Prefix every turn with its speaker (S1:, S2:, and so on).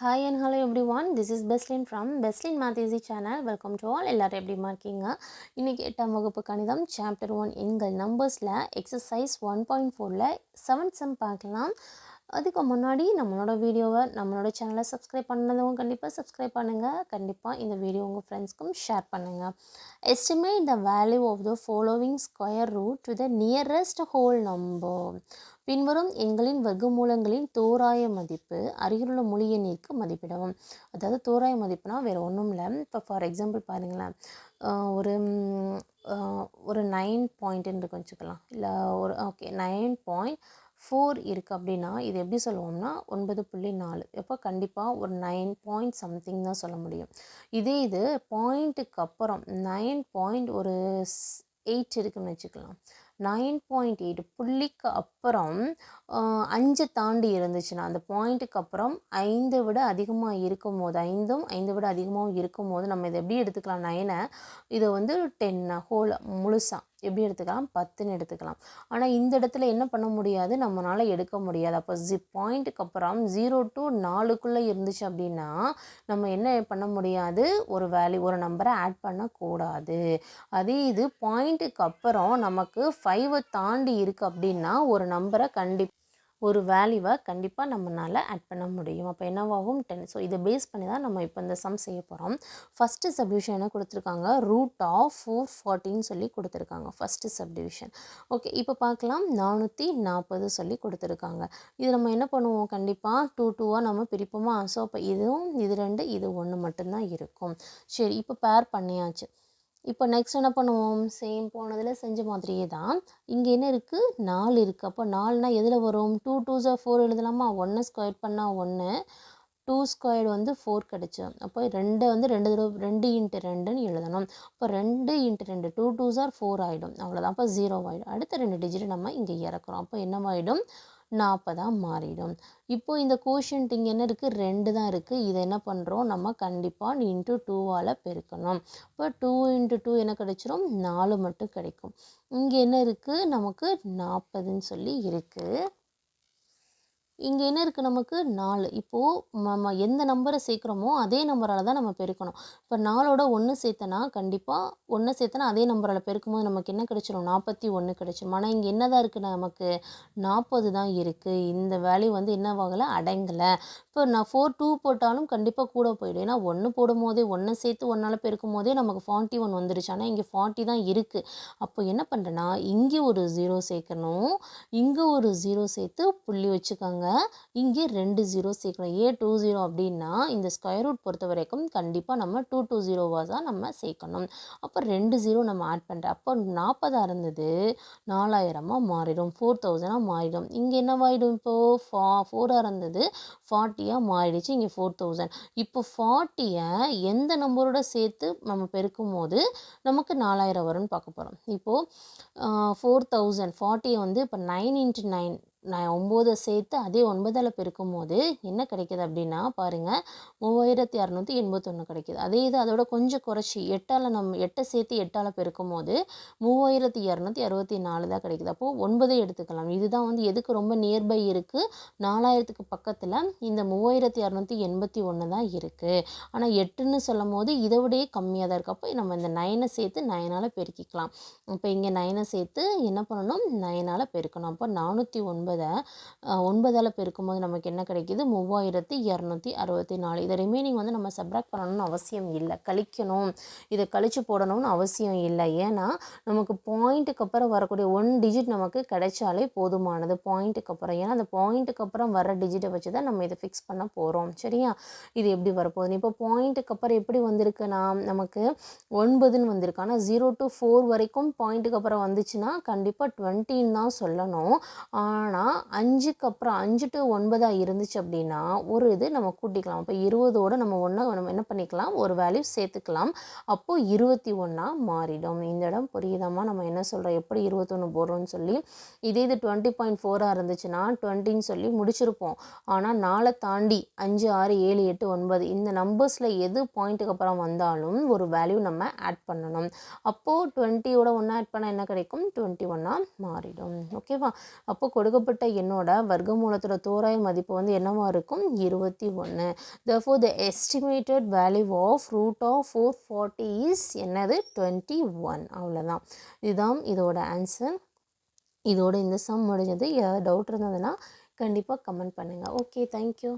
S1: Hi and hello everyone this is Beslin from Beslin math easy channel welcome to all எல்லோரும் எப்படிமா இருக்கீங்க? இன்றைக்கி எட்டாம் வகுப்பு கணிதம் சாப்டர் ஒன் எண்கள் நம்பர்ஸில் எக்ஸசைஸ் ஒன் பாயிண்ட் ஃபோரில் செவன் செம் பார்க்கலாம். அதுக்கு முன்னாடி நம்மளோட வீடியோவை நம்மளோட சேனலை சப்ஸ்கிரைப் பண்ணதும் கண்டிப்பாக சப்ஸ்கிரைப் பண்ணுங்கள் கண்டிப்பாக இந்த வீடியோ உங்கள் ஃப்ரெண்ட்ஸ்க்கும் ஷேர் பண்ணுங்கள் estimate the value of the following square root to the nearest whole number பின்வரும் எண்களின் வர்க்கமூலங்களின் தோராய மதிப்பு அருகிலுள்ள மொழி எண்ணிற்கு மதிப்பிடவும். அதாவது தோராய மதிப்புனா வேறு ஒன்றும் இல்லை. இப்போ ஃபார் எக்ஸாம்பிள் பாருங்களேன். ஒரு ஒரு நைன் பாயிண்ட்டுன்னு இருக்கு வச்சுக்கலாம். இல்லை ஒரு ஓகே நைன் பாயிண்ட் ஃபோர் இருக்குது அப்படின்னா இது எப்படி சொல்லுவோம்னா ஒன்பது புள்ளி நாலு. எப்போ? கண்டிப்பாக ஒரு நைன் பாயிண்ட் சம்திங் தான் சொல்ல முடியும். இதே இது பாயிண்ட்டுக்கு அப்புறம் நைன் பாயிண்ட் ஒரு எயிட் இருக்குன்னு வச்சுக்கலாம். நைன் பாயிண்ட் எயிட் புள்ளிக்கு அப்புறம் அஞ்சு தாண்டி இருந்துச்சுன்னா அந்த பாயிண்ட்டுக்கு அப்புறம் ஐந்தை விட அதிகமாக இருக்கும் போது ஐந்தும் ஐந்தை விட அதிகமாகவும் இருக்கும் போது நம்ம இதை எப்படி எடுத்துக்கலாம்? நைனை இதை வந்து டென் ஹோல் முழுசாக எப்படி எடுத்துக்கலாம்? பத்துன்னு எடுத்துக்கலாம். ஆனால் இந்த இடத்துல என்ன பண்ண முடியாது? நம்மளால் எடுக்க முடியாது. அப்போ ஜி பாயிண்ட்டுக்கு அப்புறம் ஜீரோ டு நாலுக்குள்ளே இருந்துச்சு அப்படின்னா நம்ம என்ன பண்ண முடியாது? ஒரு வேல்யூ ஒரு நம்பரை ஆட் பண்ணக்கூடாது. அதே இது பாயிண்ட்டுக்கு அப்புறம் நமக்கு ஃபைவை தாண்டி இருக்குது அப்படின்னா ஒரு நம்பரை கண்டிப்பாக ஒரு வேல்யூவை கண்டிப்பாக நம்மளால் ஆட் பண்ண முடியும். அப்போ என்னவாகும்? டென் ஸோ இதை பேஸ் பண்ணி தான் நம்ம இப்போ இந்த சம் செய்ய போகிறோம் ஃபஸ்ட்டு சப்டிவிஷன் என்ன கொடுத்துருக்காங்க? ரூட் ஆஃப் ஃபோர் ஃபார்ட்டின்னு சொல்லி கொடுத்துருக்காங்க. ஃபஸ்ட்டு சப்டிவிஷன் ஓகே இப்போ பார்க்கலாம் நானூற்றி நாற்பது சொல்லி கொடுத்துருக்காங்க. இது நம்ம என்ன பண்ணுவோம்? கண்டிப்பாக டூ டூவாக நம்ம பிரிப்போமா? ஸோ அப்போ இதுவும் இது ரெண்டு இது ஒன்று மட்டும்தான் இருக்கும். சரி இப்போ பேர் பண்ணியாச்சு. இப்போ நெக்ஸ்ட் என்ன பண்ணுவோம்? சேம் போனதில் செஞ்ச மாதிரியே தான். இங்கே என்ன இருக்குது நாலு இருக்குது அப்போ நாலுனா எதில் வரும்? டூ டூ ஜா ஃபோர் எழுதலாமா? ஒன்று ஸ்கொயர் பண்ணால் ஒன்று டூ ஸ்கொயர் வந்து ஃபோர் கிடச்சி. அப்போ ரெண்டு வந்து ரெண்டு தடவை ரெண்டு இன்ட்டு ரெண்டுன்னு எழுதணும். இப்போ ரெண்டு இன்ட்டு ரெண்டு டூ டூ ஜார் ஃபோர் ஆகிடும் அவ்வளோதான் அப்போ ஜீரோ ஆகிடும் அடுத்த ரெண்டு டிஜிட் நம்ம இங்கே இறக்குறோம். அப்போ என்னவாயிடும்? நாற்பதாக மாறிடும். இப்போது இந்த கோஷன்ட் இங்கே என்ன இருக்குது ரெண்டு தான் இருக்குது இதை என்ன பண்ணுறோம் நம்ம கண்டிப்பாக இன்ட்டு டூவால் பெருக்கணும். இப்போ டூ இன்ட்டு டூ என்ன கிடைச்சிரும்? நாலு மட்டும் கிடைக்கும். இங்கே என்ன இருக்குது நமக்கு நாற்பதுன்னு சொல்லி இருக்குது இங்கே என்ன இருக்குது நமக்கு? நாலு. இப்போது நம்ம எந்த நம்பரை சேர்க்குறோமோ அதே நம்பரால் தான் நம்ம பெருக்கணும். இப்போ நாலோட ஒன்று சேர்த்தனா கண்டிப்பாக ஒன்று சேர்த்தனா அதே நம்பரால் பெருக்கும்போது நமக்கு என்ன கிடைச்சிரும்? நாற்பத்தி ஒன்று கிடைச்சிரும் ஆனால் இங்கே என்ன தான் இருக்குது நமக்கு? நாற்பது தான் இருக்குது இந்த வேல்யூ வந்து என்னவாகலை? அடங்கலை. இப்போ நான் ஃபோர் டூ போட்டாலும் கண்டிப்பாக கூட போயிடும். ஏன்னா ஒன்று போடும் போதே ஒன்று சேர்த்து ஒன்றால் பெருக்கும் போதே நமக்கு ஃபார்ட்டி ஒன் வந்துருச்சு. ஆனால் இங்கே ஃபார்ட்டி தான் இருக்குது அப்போ என்ன பண்ணுறேன்னா இங்கே ஒரு ஜீரோ சேர்க்கணும். இங்கே ஒரு ஜீரோ சேர்த்து புள்ளி வச்சுக்கோங்க. இங்கே ரெண்டு ஜீரோ சேர்க்கணும் ஏ டூ ஜீரோ அப்படின்னா இந்த ஸ்கொயர் ரூட் பொறுத்த வரைக்கும் கண்டிப்பாக நம்ம டூ டூ ஜீரோவாக தான் நம்ம சேர்க்கணும். அப்போ ரெண்டு ஜீரோ நம்ம ஆட் பண்ணுறோம் அப்போ நாற்பதாக இருந்தது நாலாயிரமாக மாறிடும். ஃபோர் தௌசண்டாக மாறிடும். இங்கே என்னவாயிடும் இப்போது ஃபா ஃபோராக இருந்தது ஃபார்ட்டியாக மாறிடுச்சு. இங்கே ஃபோர் தௌசண்ட் இப்போ ஃபார்ட்டியை எந்த நம்பரோட சேர்த்து நம்ம பெருக்கும் போது நமக்கு நாலாயிரம் வரும்னு பார்க்க போகிறோம் இப்போது ஃபோர் தௌசண்ட் ஃபார்ட்டியை வந்து இப்போ நைன் இன்ட்டு நைன் நான் ஒம்போதை சேர்த்து அதே ஒன்பதால் பெருக்கும் போது என்ன கிடைக்கிது அப்படின்னா பாருங்கள் மூவாயிரத்தி அறநூற்றி எண்பத்தொன்று கிடைக்கிது. அதே இது அதோட கொஞ்சம் குறைச்சி எட்டால் நம்ம எட்டை சேர்த்து எட்டால் பெருக்கும் போது மூவாயிரத்தி இரநூத்தி அறுபத்தி நாலு தான் கிடைக்கிது. அப்போது ஒன்பதே எடுத்துக்கலாம். இதுதான் வந்து எதுக்கு ரொம்ப நியர்பை இருக்குது நாலாயிரத்துக்கு பக்கத்தில் இந்த மூவாயிரத்தி இரநூத்தி எண்பத்தி ஒன்று தான் இருக்குது ஆனால் எட்டுன்னு சொல்லும் போது இதை விடையே கம்மியாக தான் இருக்குது அப்போ நம்ம இந்த நைனை சேர்த்து நயனால் பெருக்கிக்கலாம். இப்போ இங்கே நயனை சேர்த்து என்ன பண்ணணும்? நயனால் பெருக்கணும். அப்போ நானூற்றி ஒன்பது ஒன்பதால் பெருக்கும்போது நமக்கு என்ன கிடைக்கிது? மூவாயிரத்தி இரநூத்தி அறுபத்தி நாலு இதை ரிமைனிங் வந்து நம்ம சப்ராக்ட் பண்ணணும்னு அவசியம் இல்லை. கழிக்கணும். இதை கழித்து போடணும்னு அவசியம் இல்லை. ஏன்னா நமக்கு பாயிண்ட்டுக்கு அப்புறம் வரக்கூடிய ஒன் டிஜிட் நமக்கு கிடைச்சாலே போதுமானது பாயிண்ட்டுக்கு அப்புறம். ஏன்னா அந்த பாயிண்ட்டுக்கு அப்புறம் வர டிஜிட்டை வச்சு தான் நம்ம இதை ஃபிக்ஸ் பண்ண போகிறோம் சரியா? இது எப்படி வரப்போகுது? இப்போ பாயிண்ட்டுக்கு அப்புறம் எப்படி வந்திருக்குன்னா நமக்கு ஒன்பதுன்னு வந்திருக்கு. ஆனால் ஜீரோ டு ஃபோர் வரைக்கும் பாயிண்ட்டுக்கு அப்புறம் வந்துச்சுன்னா கண்டிப்பாக டுவெண்ட்டின்னு தான் சொல்லணும். ஆனால் ஆனால் அஞ்சுக்கு அப்புறம் அஞ்சு டு ஒன்பதாக இருந்துச்சு அப்படின்னா ஒரு இது நம்ம கூட்டிக்கலாம். அப்போ இருபதோடு நம்ம ஒன்றா நம்ம என்ன பண்ணிக்கலாம்? ஒரு வேல்யூ சேர்த்துக்கலாம். அப்போது இருபத்தி ஒன்றா மாறிடும். இந்த இடம் புரியுதாமா நம்ம என்ன சொல்கிறோம் எப்படி இருபத்தொன்று போடுறோம்னு சொல்லி இதே இது டுவெண்ட்டி பாயிண்ட் ஃபோராக இருந்துச்சுன்னா டுவெண்ட்டின்னு சொல்லி முடிச்சிருப்போம். ஆனால் நாளை தாண்டி அஞ்சு ஆறு ஏழு எட்டு ஒன்பது இந்த நம்பர்ஸில் எது பாயிண்ட்டுக்கு அப்புறம் வந்தாலும் ஒரு வேல்யூ நம்ம ஆட் பண்ணணும். அப்போது டுவெண்ட்டியோட ஒன்றா ஆட் பண்ணால் என்ன கிடைக்கும்? டுவெண்ட்டி ஒன்னாக மாறிடும். ஓகேவா அப்போ கொடுக்க கொடுக்கப்பட்ட எண்ணோட வர்க்கமூலத்தோட தோராய மதிப்பு வந்து என்னவாக இருக்கும்? இருபத்தி ஒன்று the four the estimated value of root of four forty is என்னது? டுவெண்ட்டி ஒன் அவ்வளோதான் இதுதான் இதோட ஆன்சர் இதோட இந்த சம் முடிஞ்சது. ஏதாவது டவுட் இருந்ததுன்னா கண்டிப்பாக கமெண்ட் பண்ணுங்கள் ஓகே தேங்க்யூ